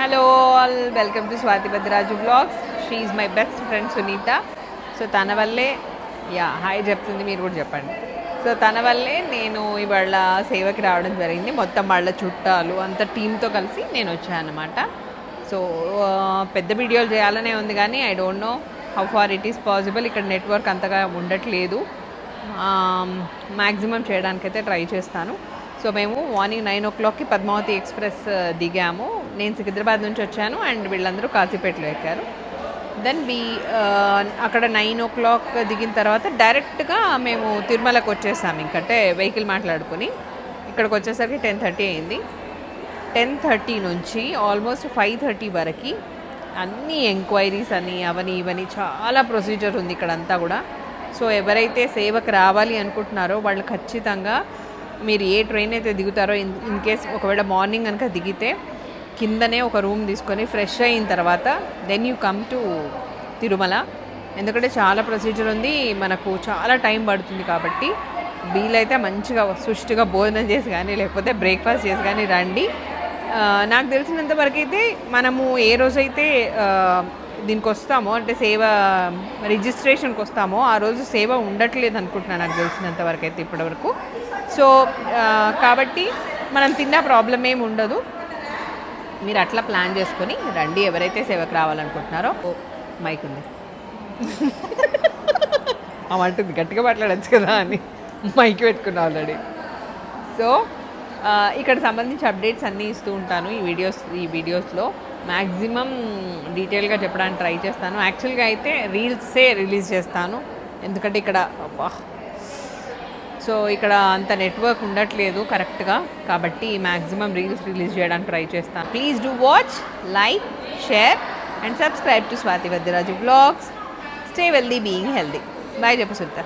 Hello all welcome to Swathi Bhadraju blogs she my best friend Sunitha so తన వల్లే yeah hi చెప్తుంది మీరు కూడా చెప్పండి. సో తన వల్లే నేను ఇవాళ సేవకి రావడం జరిగింది. మొత్తం వాళ్ళ చుట్టాలు అంత టీంతో కలిసి నేను వచ్చాను అనమాట సో పెద్ద వీడియోలు చేయాలనే ఉంది కానీ I don't know how far it is possible ఇక్కడ నెట్వర్క్ అంతగా ఉండట్లేదు. మ్యాక్సిమం చేయడానికైతే ట్రై చేస్తాను. సో మేము మార్నింగ్ నైన్ ఓ క్లాక్కి పద్మావతి ఎక్స్ప్రెస్ దిగాము. నేను సికింద్రాబాద్ నుంచి వచ్చాను అండ్ వీళ్ళందరూ కాజీపేటలో ఎక్కారు. దెన్ వి uh, అక్కడ నైన్ ఓ క్లాక్ దిగిన తర్వాత డైరెక్ట్గా మేము తిరుమలకు వచ్చేసాము ఇంకంటే వెహికల్ మాట్లాడుకుని. ఇక్కడికి వచ్చేసరికి టెన్ థర్టీ అయింది. టెన్ థర్టీ నుంచి ఆల్మోస్ట్ ఫైవ్ థర్టీ వరకు అన్ని ఎంక్వైరీస్ అని అవని ఇవని చాలా ప్రొసీజర్ ఉంది ఇక్కడంతా కూడా. సో ఎవరైతే సేవకు రావాలి అనుకుంటున్నారో వాళ్ళు ఖచ్చితంగా మీరు ఏ ట్రైన్ అయితే దిగుతారో ఇన్ ఇన్ కేస్ ఒకవేళ మార్నింగ్ కనుక దిగితే కిందనే ఒక రూమ్ తీసుకొని ఫ్రెష్ అయిన తర్వాత then you come to Tirumala. ఎందుకంటే చాలా ప్రొసీజర్ ఉంది మనకు చాలా టైం పడుతుంది కాబట్టి వీలైతే మంచిగా సుష్టిగా భోజనం చేసి కానీ లేకపోతే బ్రేక్ఫాస్ట్ చేసి కానీ రండి. నాకు తెలిసినంతవరకు అయితే మనము ఏ రోజైతే దీనికి వస్తామో అంటే సేవ రిజిస్ట్రేషన్కి వస్తామో ఆ రోజు సేవ ఉండట్లేదు అనుకుంటున్నాను నాకు తెలిసినంతవరకు అయితే ఇప్పటివరకు. సో కాబట్టి మనం తిన్న ప్రాబ్లం ఏమి ఉండదు. మీరు అట్లా ప్లాన్ చేసుకొని రండి ఎవరైతే సేవకు రావాలనుకుంటున్నారో. ఓ మైక్ ఉంది. ఆమె అంటుంది గట్టిగా మాట్లాడచ్చు కదా అని. మైక్ పెట్టుకున్నా ఆల్రెడీ. సో ఇక్కడ సంబంధించి అప్డేట్స్ అన్నీ ఇస్తూ ఉంటాను ఈ వీడియోస్ ఈ వీడియోస్లో. మ్యాక్సిమం డీటెయిల్గా చెప్పడానికి ట్రై చేస్తాను. యాక్చువల్గా అయితే రీల్సే రిలీజ్ చేస్తాను. ఎందుకంటే ఇక్కడ అబ్బా సో ఇక్కడ అంత నెట్వర్క్ ఉండట్లేదు కరెక్ట్గా. కాబట్టి మ్యాక్సిమం రీల్స్ రిలీజ్ చేయడానికి ట్రై చేస్తాను please do watch like share and subscribe to Swathi Vadyaraju blogs stay wealthy being healthy bye చెప్పు సుల్తా